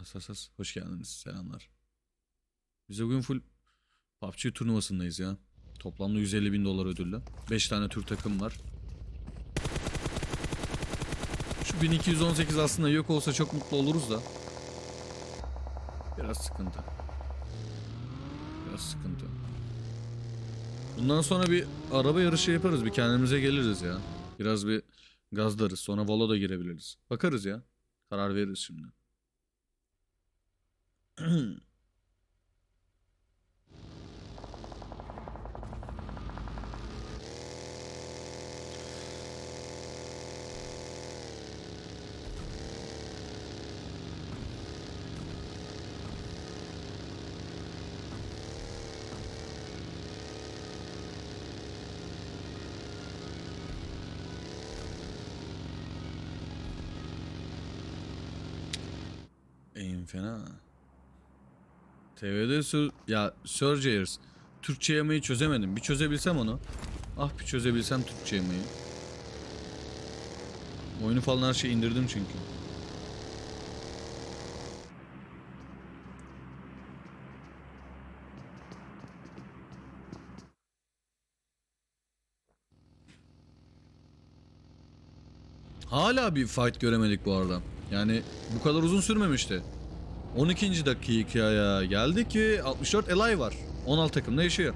Asasas hoş geldiniz. Selamlar. Biz bugün full PUBG turnuvasındayız ya. Toplamda 150 bin dolar ödüllü. 5 tane Türk takım var. Şu 1218 aslında yok olsa çok mutlu oluruz da. Biraz sıkıntı. Biraz sıkıntı. Bundan sonra bir araba yarışı yaparız. Bir kendimize geliriz ya. Biraz bir gazlarız. Sonra Valo da girebiliriz. Bakarız ya. Karar veririz şimdi. En fena. TV'de sür ya Surgeyers Türkçe yamayı çözemedim. Bir çözebilsem onu. Ah bir çözebilsem Türkçe yamayı. Oyunu falan her şeyi indirdim çünkü. Hala bir fight göremedik bu arada. Yani bu kadar uzun sürmemişti. 12. dakikaya geldik ki 64 Elay var. 16 takımda yaşıyor.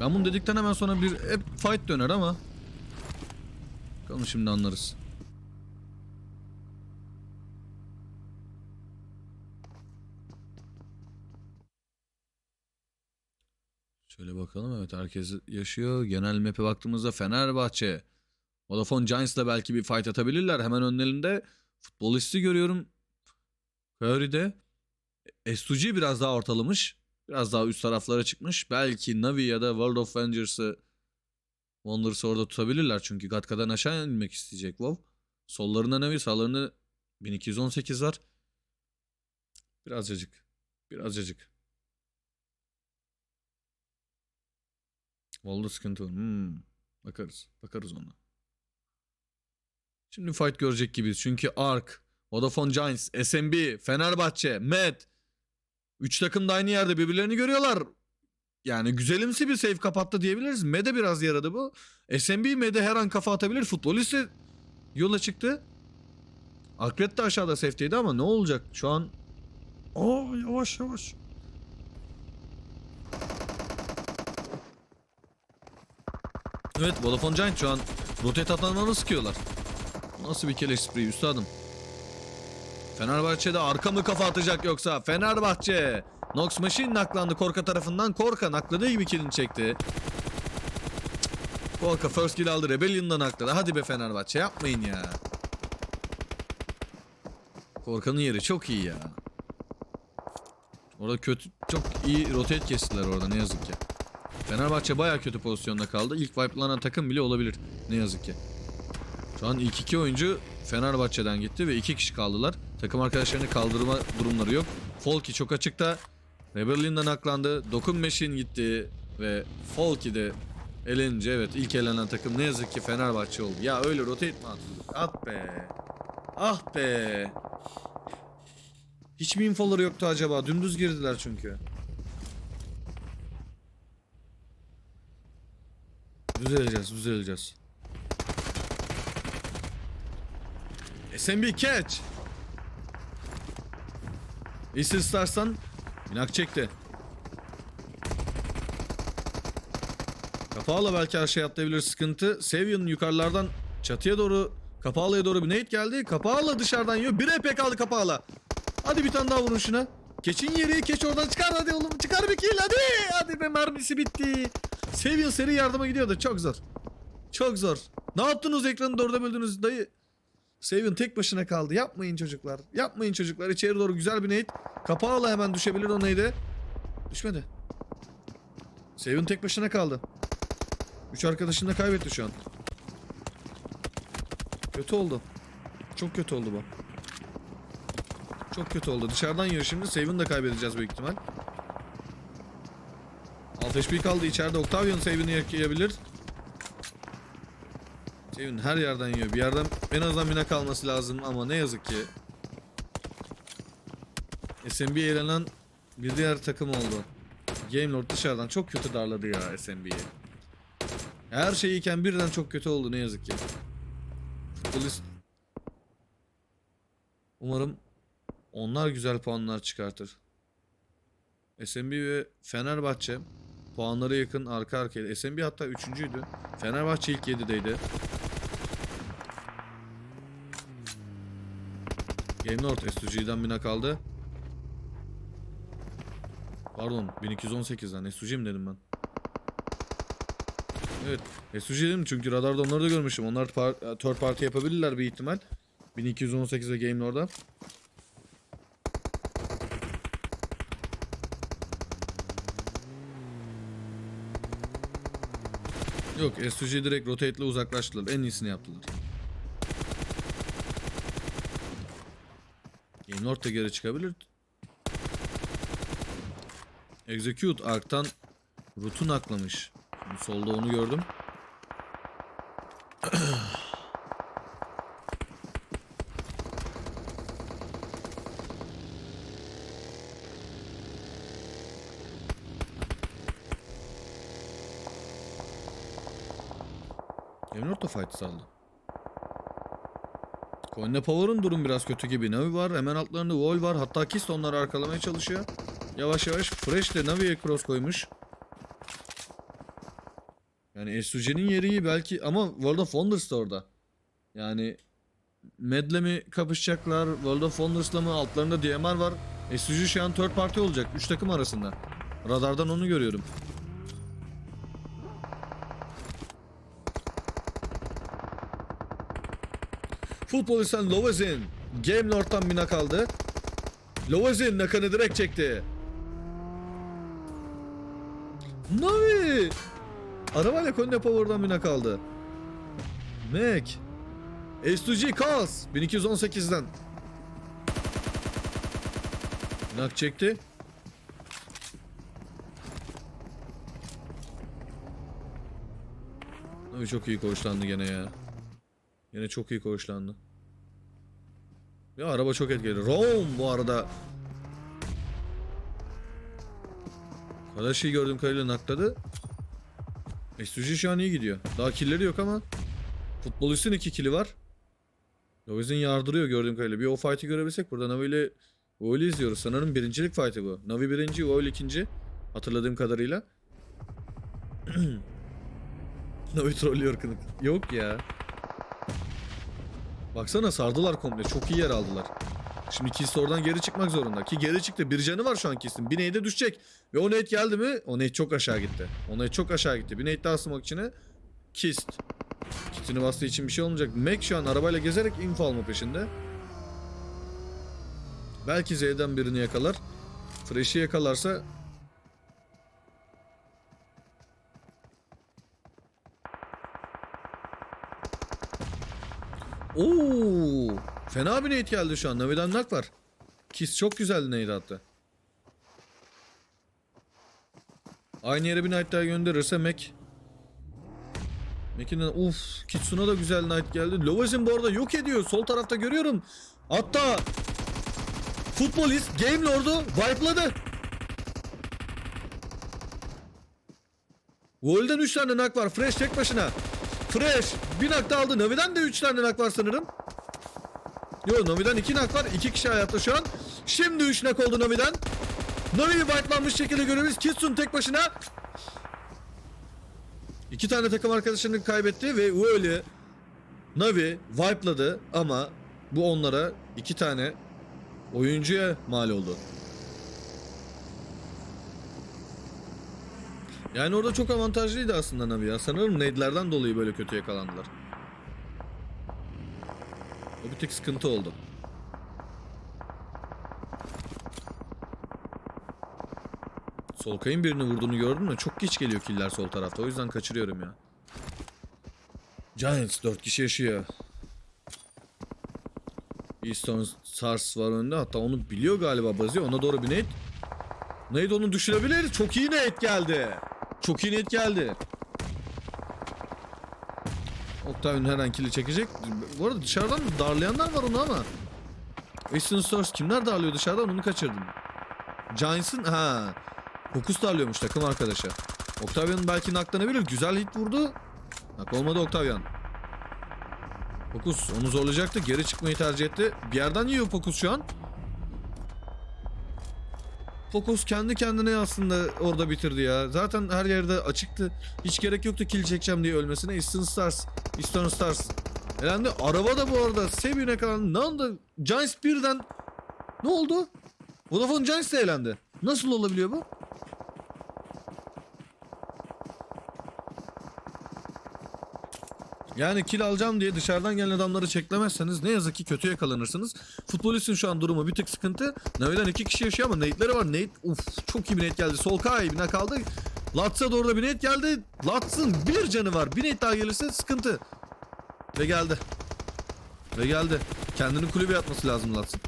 Ben bunu dedikten hemen sonra bir hep fight döner ama. Bakalım şimdi anlarız. Şöyle bakalım evet herkes yaşıyor. Genel map'e baktığımızda Fenerbahçe. Vodafone Giants'la belki bir fight atabilirler. Hemen önlerinde futbolisti görüyorum. Curry'de. Estuji biraz daha ortalamış. Biraz daha üst taraflara çıkmış. Belki Navi ya da World of Avengers'ı Wanders'ı orada tutabilirler. Çünkü Gatka'dan aşağı inmek isteyecek WoW. Sollarında Navi sağlarında 1218 var. Birazcık. Birazcık. WoW'da sıkıntı var. Hmm. Bakarız. Bakarız ona. Şimdi fight görecek gibiyiz. Çünkü Ark, Vodafone Giants, SMB, Fenerbahçe, Met. Üç takım da aynı yerde birbirlerini görüyorlar. Yani güzelimsi bir save kapattı diyebiliriz. Med'e biraz yaradı bu. SMB Med'e her an kafa atabilir. Futbolist de yola çıktı. Akret de aşağıda safe'teydi ama ne olacak? Şu an... Aa yavaş yavaş. Evet Vodafone Giant şu an rotate atanlarını sıkıyorlar. Nasıl bir keleş spreyi üstadım? Fenerbahçe'de arka mı kafa atacak yoksa? Fenerbahçe. Nox Machine naklandı Korka tarafından. Korka nakladığı gibi kilini çekti. Korka first kill aldı. Rebellion'dan nakladı. Hadi be Fenerbahçe yapmayın ya. Korkan'ın yeri çok iyi ya. Orada kötü çok iyi rotate kestiler orada ne yazık ki. Fenerbahçe baya kötü pozisyonda kaldı. İlk wipelanan takım bile olabilir. Ne yazık ki. Şu an ilk iki oyuncu Fenerbahçe'den gitti ve iki kişi kaldılar. Takım arkadaşlarını kaldırma durumları yok. Folky çok açıkta. Rebellion aklandı. Dokun Meşin gitti ve Folky de elenince evet ilk elenen takım ne yazık ki Fenerbahçe oldu. Ya öyle rotate mi atılır? At be. Ah be. Hiç mi infoları yoktu acaba? Dümdüz girdiler çünkü. Düzeleceğiz, düzeleceğiz. SMB catch. Easy Stars'tan Minak çekti. Kapağla belki her şey atlayabilir sıkıntı. Savion yukarılardan çatıya doğru Kapağla'ya doğru bir nade geldi. Kapağla dışarıdan yiyor. Bir EP kaldı Kapağla. Hadi bir tane daha vurun şuna. Keçin yeri. Keç oradan çıkar hadi oğlum. Çıkar bir kill hadi. Hadi be mermisi bitti. Savion seri yardıma gidiyordu. Çok zor. Çok zor. Ne yaptınız ekranı dörde böldünüz dayı? Savion tek başına kaldı. Yapmayın çocuklar. Yapmayın çocuklar. İçeri doğru güzel bir nade. Kapağla hemen düşebilir o nade'e. Düşmedi. Savion tek başına kaldı. Üç arkadaşını da kaybetti şu an. Kötü oldu. Çok kötü oldu bu. Çok kötü oldu. Dışarıdan yiyor şimdi. Save'ını da kaybedeceğiz büyük ihtimal. Alt HP kaldı. İçeride Octavian save'ini yiyebilir. Save'in her yerden yiyor. Bir yerden en azından mina kalması lazım ama ne yazık ki. SMB eğlenen bir diğer takım oldu. Gamelord dışarıdan çok kötü darladı ya SMB'yi. Her şey iyiken birden çok kötü oldu ne yazık ki. Futbolist Umarım onlar güzel puanlar çıkartır. SMB ve Fenerbahçe puanları yakın arka arkaya. SMB hatta üçüncüydü. Fenerbahçe ilk 7'deydi. Game North SUG'den bina kaldı. Pardon 1218'den SUG mi dedim ben? Evet SUG dedim çünkü radarda onları da görmüşüm. Onlar par- third party yapabilirler bir ihtimal. 1218 ve Game Lord'a. Yok SUG direkt rotate ile uzaklaştılar. En iyisini yaptılar. Lord da geri çıkabilir. Execute Ark'tan Root'u naklamış. Şimdi solda onu gördüm. Eminort da fight saldı. Coin'le Power'ın durum biraz kötü gibi. Navi var. Hemen altlarında Wall var. Hatta Kist onları arkalamaya çalışıyor. Yavaş yavaş. Fresh de Navi'ye cross koymuş. Yani SUG'nin yeri iyi belki ama World of Wonders da orada. Yani Med'le mi kapışacaklar? World of Wonders'la mı? Altlarında DMR var. SUG şu an third party olacak. 3 takım arasında. Radardan onu görüyorum. Futbolisten Lovezin. Game Lord'dan bina kaldı. Lovezin nakanı direkt çekti. Navi. Arabayla Konde Power'dan bina kaldı. Mac. S2G Kals 1218'den. Nak çekti. Navi çok iyi koşlandı gene ya. Yine çok iyi koşlandı. Ya araba çok etkili. Rome bu arada. Kadar şey gördüğüm kadarıyla nakladı. SUG şu an iyi gidiyor. Daha killeri yok ama. Futbolistin iki kili var. Lovez'in yardırıyor gördüğüm kadarıyla. Bir o fight'i görebilsek burada Navi ile Oil'i izliyoruz. Sanırım birincilik fight'i bu. Navi birinci, Oil ikinci. Hatırladığım kadarıyla. Navi trollüyor kınık. Yok ya. Baksana sardılar komple. Çok iyi yer aldılar. Şimdi Kist oradan geri çıkmak zorunda. Ki geri çıktı. Bir canı var şu an Kist'in. Bir nade düşecek. Ve o nade geldi mi? O nade çok aşağı gitti. O nade çok aşağı gitti. Bir nade daha smoke içine. Kist. Kitini bastığı için bir şey olmayacak. Mac şu an arabayla gezerek info alma peşinde. Belki Z'den birini yakalar. Fresh'i yakalarsa Oo! Fena bir nade geldi şu an. Navi'den nak var. Kiss çok güzeldi nade attı. Aynı yere bir nade daha gönderirse Mac. Mac'in uf Kitsuna da güzel nade geldi. Lovez'in bu arada yok ediyor. Sol tarafta görüyorum. Hatta Futbolist Game Lord'u wipe'ladı. Wall'den 3 tane nak var. Fresh tek başına. Fresh bir nak aldı. Navi'den de 3 tane nak var sanırım. Yo Navi'den 2 nak var. 2 kişi hayatta şu an. Şimdi 3 nak oldu Navi'den. Navi'yi wipe'lanmış şekilde görüyoruz. Kitsun tek başına. İki tane takım arkadaşını kaybetti ve Uoli Navi wipe'ladı ama bu onlara iki tane oyuncuya mal oldu. Yani orada çok avantajlıydı aslında Navi ya. Sanırım nade'lerden dolayı böyle kötü yakalandılar. O bir tek sıkıntı oldu. Solkay'ın birini vurduğunu gördüm de çok geç geliyor killer sol tarafta. O yüzden kaçırıyorum ya. Giants 4 kişi yaşıyor. Eastern Stars var önünde. Hatta onu biliyor galiba Bazi. Ona doğru bir nade. Nade onu düşürebilir. Çok iyi nade geldi. Çok iyi nade geldi. Octavian her an kili çekecek. Bu arada dışarıdan darlayanlar var onu ama. Eastern Stars kimler darlıyor dışarıdan onu kaçırdım. Giants'ın ha. Fokus darlıyormuş takım arkadaşı. Octavian'ın belki naklanabilir. Güzel hit vurdu. Nak olmadı Octavian. Fokus onu zorlayacaktı. Geri çıkmayı tercih etti. Bir yerden yiyor Fokus şu an. Fokus kendi kendine aslında orada bitirdi ya. Zaten her yerde açıktı. Hiç gerek yoktu kill çekeceğim diye ölmesine. Eastern Stars. Eastern Stars. Elendi. Araba da bu arada. Seviye kadar. Ne oldu? Giants birden. Ne oldu? Vodafone Giants de elendi. Nasıl olabiliyor bu? Yani kill alacağım diye dışarıdan gelen adamları çeklemezseniz ne yazık ki kötü yakalanırsınız. Futbolistin şu an durumu bir tık sıkıntı. Navi'den iki kişi yaşıyor ama nade'leri var. Nade uf çok iyi bir nade geldi. Solkay bina kaldı. Lats'a doğru da bir nade geldi. Lats'ın bir canı var. Bir nade daha gelirse sıkıntı. Ve geldi. Ve geldi. Kendini kulübe atması lazım Lats'ın.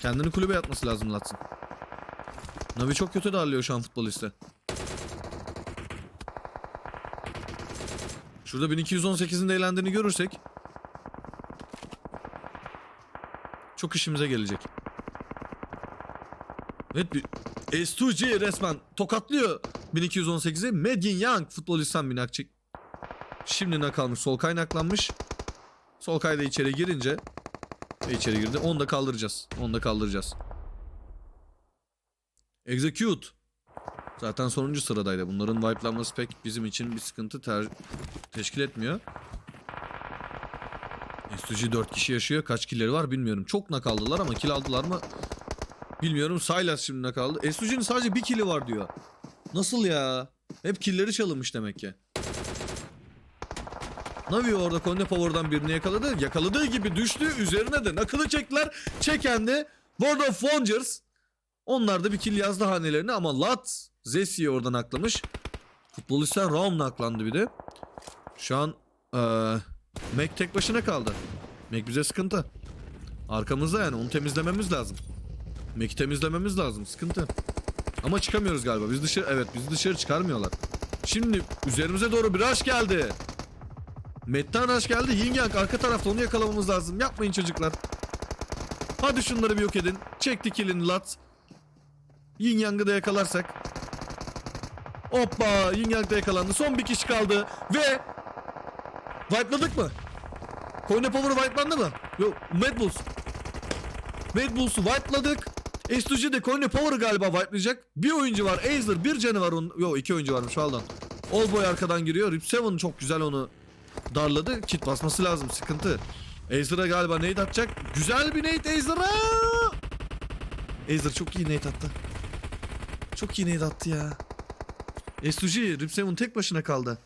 Kendini kulübe atması lazım Lats'ın. Navi çok kötü darlıyor şu an futboliste. Şurada 1218'in de eğlendiğini görürsek çok işimize gelecek. Evet bir S2G resmen tokatlıyor 1218'i. Medin Young futbolistten bir nakçı. Şimdi nakalmış. Sol kaynaklanmış. Sol kayda içeri girince ve içeri girdi. Onu da kaldıracağız. Onu da kaldıracağız. Execute. Zaten sonuncu sıradaydı. Bunların wipelanması pek bizim için bir sıkıntı ter teşkil etmiyor. SUG 4 kişi yaşıyor. Kaç killeri var bilmiyorum. Çok nakaldılar ama kill aldılar mı bilmiyorum. Silas şimdi nakaldı. SUG'nin sadece bir kili var diyor. Nasıl ya? Hep killeri çalınmış demek ki. Navi orada Conde Power'dan birini yakaladı. Yakaladığı gibi düştü. Üzerine de nakılı çektiler. Çeken de World of Wonders. Onlar da bir kill yazdı hanelerine ama Lat Zesi'yi oradan aklamış. Futbolistler Raum naklandı bir de. Şu an eee Mac tek başına kaldı. Mac bize sıkıntı. Arkamızda yani onu temizlememiz lazım. Mac'i temizlememiz lazım. Sıkıntı. Ama çıkamıyoruz galiba. Biz dışarı evet bizi dışarı çıkarmıyorlar. Şimdi üzerimize doğru bir rush geldi. Mettan rush geldi. Yin Yang arka tarafta onu yakalamamız lazım. Yapmayın çocuklar. Hadi şunları bir yok edin. Çekti killini Lat. Yin Yang'ı da yakalarsak. Hoppa Yin Yang da yakalandı. Son bir kişi kaldı. Ve Wipe'ladık mı? Coin Power wipe'landı mı? Yok Mad Bulls. Mad Bulls'u wipe'ladık. S2G de Coin Power'ı galiba wipe'layacak. Bir oyuncu var. Azer bir canı var onun. Yok iki oyuncu varmış pardon. Allboy arkadan giriyor. Rip Seven çok güzel onu darladı. Kit basması lazım. Sıkıntı. Azer'a galiba nade atacak. Güzel bir nade Azer'a. Azer çok iyi nade attı. Çok iyi nade attı ya. S2G Rip Seven tek başına kaldı.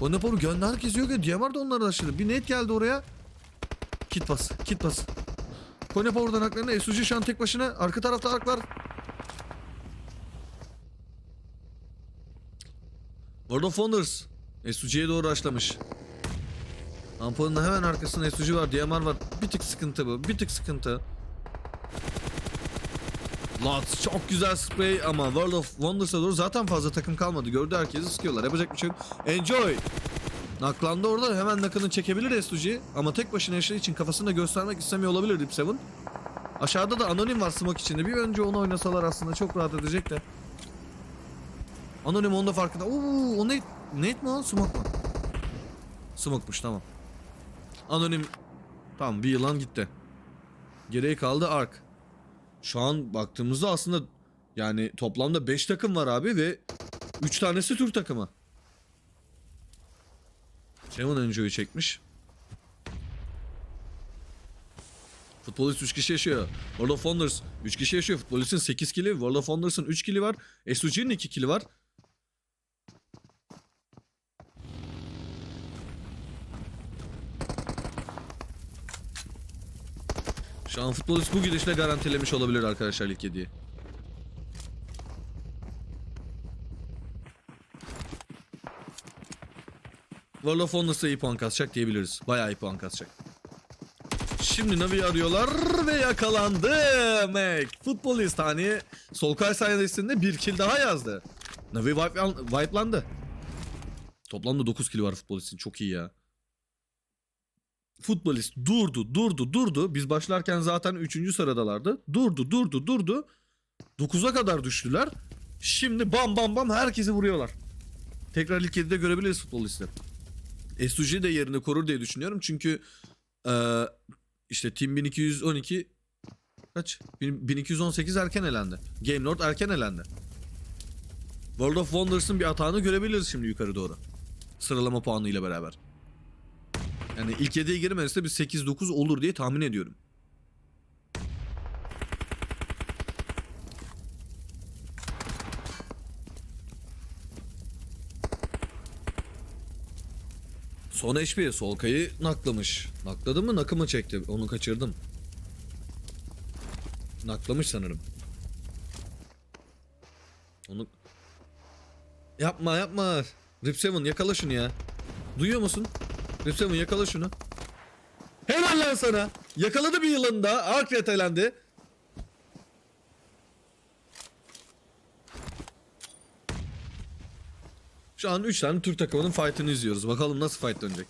Koneporu gönlü herkes yok ya. DMR da onları aşırı. Bir net geldi oraya. Kit bas. Kit bas. Koneporu'dan haklarına SUG şu an tek başına. Arka tarafta ark var. World of Wonders. SUG'ye doğru açlamış. Amponun hemen arkasında SUG var. DMR var. Bir tık sıkıntı bu. Bir tık sıkıntı. Lots çok güzel spray ama World of Wonders'a doğru zaten fazla takım kalmadı. Gördü herkesi sıkıyorlar. Yapacak bir şey yok. Enjoy. Naklandı orada hemen nakını çekebilir SUG ama tek başına yaşadığı için kafasını da göstermek istemiyor olabilir Deep Seven. Aşağıda da Anonim var smoke içinde. Bir önce onu oynasalar aslında çok rahat edecek de. Anonim onda farkında. Oo, o ne? Nate mi o? Smoke mu? Smoke'muş tamam. Anonim tamam bir yılan gitti. Geriye kaldı Ark. Şu an baktığımızda aslında yani toplamda 5 takım var abi ve 3 tanesi Türk takımı. Seven Enjoy'u çekmiş. Futbolist 3 kişi yaşıyor. World of Wonders 3 kişi yaşıyor. Futbolistin 8 kili. World of Wonders'ın 3 kili var. SUG'nin 2 kili var. An futbolist bu gidişle garantilemiş olabilir arkadaşlar ilk 7'yi. World of Wonders'a iyi puan kasacak diyebiliriz. Bayağı iyi puan kasacak. Şimdi Navi'yi arıyorlar ve yakalandı. Mac. Futbolist hani Solkay sayesinde bir kill daha yazdı. Navi wipe, wipelandı. Toplamda 9 kill var futbolistin. Çok iyi ya. Futbolist durdu, durdu, durdu. Biz başlarken zaten 3. sıradalardı. Durdu, durdu, durdu. 9'a kadar düştüler. Şimdi bam bam bam herkesi vuruyorlar. Tekrar ilk 7'de görebiliriz futbolisti. SUG de yerini korur diye düşünüyorum. Çünkü eee, işte Team 1212 kaç? 1218 erken elendi. Game Lord erken elendi. World of Wonders'ın bir atağını görebiliriz şimdi yukarı doğru. Sıralama puanıyla beraber. Yani ilk 7'ye girmezse bir 8-9 olur diye tahmin ediyorum. Son HP Solkay'ı naklamış. Nakladı mı nakı mı çekti? Onu kaçırdım. Naklamış sanırım. Onu... Yapma yapma. Rip Seven yakala şunu ya. Duyuyor musun? Seven yakala şunu. Helal lan sana. Yakaladı bir yılın da. Arkret elendi. Şu an 3 tane Türk takımının fight'ını izliyoruz. Bakalım nasıl fight dönecek.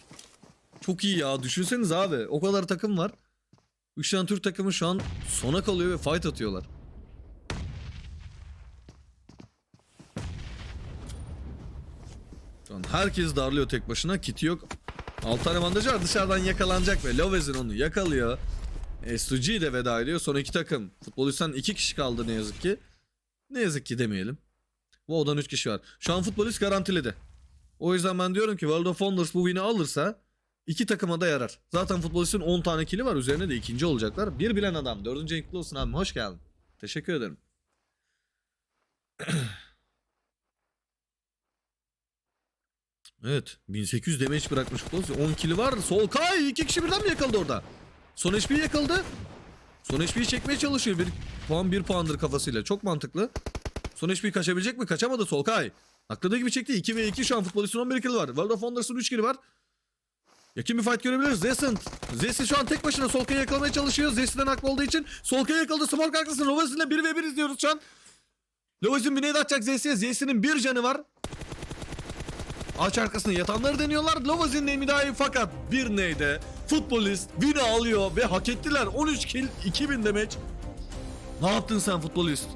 Çok iyi ya. Düşünseniz abi. O kadar takım var. 3 tane Türk takımı şu an sona kalıyor ve fight atıyorlar. Şu an herkes darlıyor tek başına. Kiti yok. 6 tane bandajı var. Dışarıdan yakalanacak ve Lovez'in onu yakalıyor. SUG de veda ediyor. Son iki takım. Futbolistten 2 kişi kaldı ne yazık ki. Ne yazık ki demeyelim. WoW'dan 3 kişi var. Şu an futbolist garantiledi. O yüzden ben diyorum ki World of Wonders bu win'i alırsa iki takıma da yarar. Zaten futbolistin 10 tane kili var. Üzerine de ikinci olacaklar. Bir bilen adam. Dördüncü renkli olsun abi. Hoş geldin. Teşekkür ederim. evet. 1800 damage bırakmış futbolist. 10 kili var. Sol kay. iki kişi birden mi yakaladı orada? Son HP yakaladı. Son HP'yi çekmeye çalışıyor. Bir puan bir puandır kafasıyla. Çok mantıklı. Son HP kaçabilecek mi? Kaçamadı Solkay. Akladığı gibi çekti. 2 ve 2 şu an futbolistin 11 kill var. World of Wonders'ın 3 kill var. Yakın bir fight görebiliriz. Zesint. Zesi şu an tek başına Solkay'ı yakalamaya çalışıyor. Zesi'den haklı olduğu için Solkay'ı yakaladı. Smoke arkasında Lovazin'le 1 ve 1 izliyoruz şu an. Lovazin bir nade atacak Zesi'ye. Zesi'nin bir canı var. Ağaç arkasında yatanları deniyorlar. Lovazin'le müdahale fakat bir neyde futbolist win'i alıyor ve hak ettiler. 13 kill 2000 damage. Ne yaptın sen futbolist?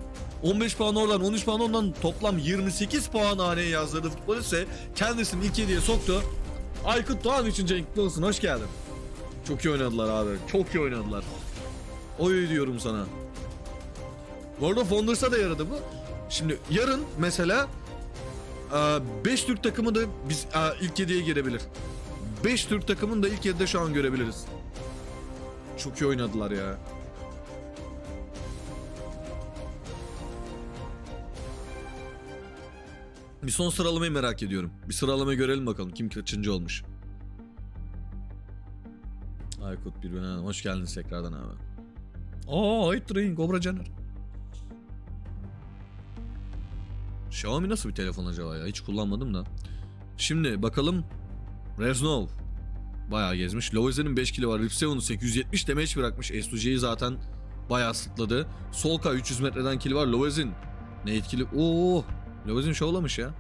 15 puan oradan 13 puan ondan toplam 28 puan haneye yazdırdı futbolist ise kendisini ilk yediye soktu. Aykut Doğan 3. renkli olsun hoş geldin. Çok iyi oynadılar abi. Çok iyi oynadılar. Oy diyorum sana. World of Wonders'a da yaradı bu. Şimdi yarın mesela 5 Türk takımı da biz ilk 7'ye girebilir. 5 Türk takımını da ilk 7'de şu an görebiliriz. Çok iyi oynadılar ya. Bir son sıralamayı merak ediyorum. Bir sıralamayı görelim bakalım kim kaçıncı olmuş. Aykut bir hoş geldiniz tekrardan abi. Aa Ait Train Cobra Caner. Xiaomi nasıl bir telefon acaba ya? Hiç kullanmadım da. Şimdi bakalım. Reznov. Bayağı gezmiş. Loise'nin 5 kilo var. Rip 7 870 damage bırakmış. SUG'yi zaten bayağı sıtladı. Solka 300 metreden kill var. Loise'in ne etkili? Oo! Loise'in şovlamış ya.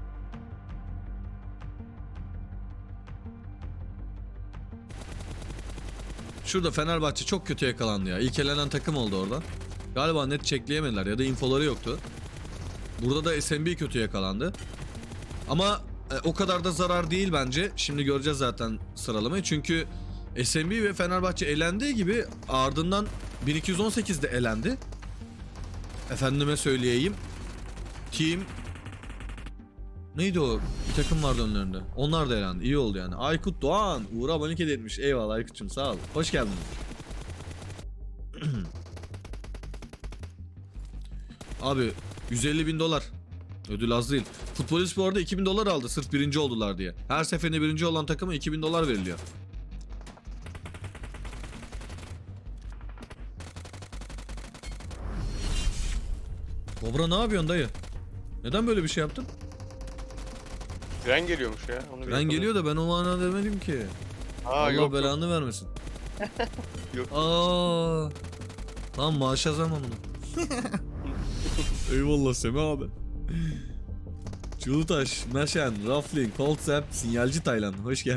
Şurada Fenerbahçe çok kötü yakalandı ya. İlk elenen takım oldu orada. Galiba net çekleyemediler ya da infoları yoktu. Burada da SMB kötü yakalandı. Ama e, o kadar da zarar değil bence. Şimdi göreceğiz zaten sıralamayı. Çünkü SMB ve Fenerbahçe elendiği gibi ardından 1218'de elendi. Efendime söyleyeyim. Team Neydi o? Takım vardı önlerinde. Onlar da elendi. İyi oldu yani. Aykut Doğan. Uğur abonelik hediye etmiş. Eyvallah Aykut'cum sağ ol. Hoş geldin. Abi 150 bin dolar. Ödül az değil. Futbolist bu arada 2000 dolar aldı sırf birinci oldular diye. Her seferinde birinci olan takıma 2000 dolar veriliyor. Kobra ne yapıyorsun dayı? Neden böyle bir şey yaptın? Tren geliyormuş ya. Onu bir Ben yapalım. geliyor da ben o manada demedim ki. Aa Allah yok. yok. belanı vermesin. Yok. Aa. Tamam maaş yazamam bunu. Eyvallah Semih abi. Çulutaş, Meşen, Rafling, Cold Sap, Sinyalci Taylan. Hoş geldin.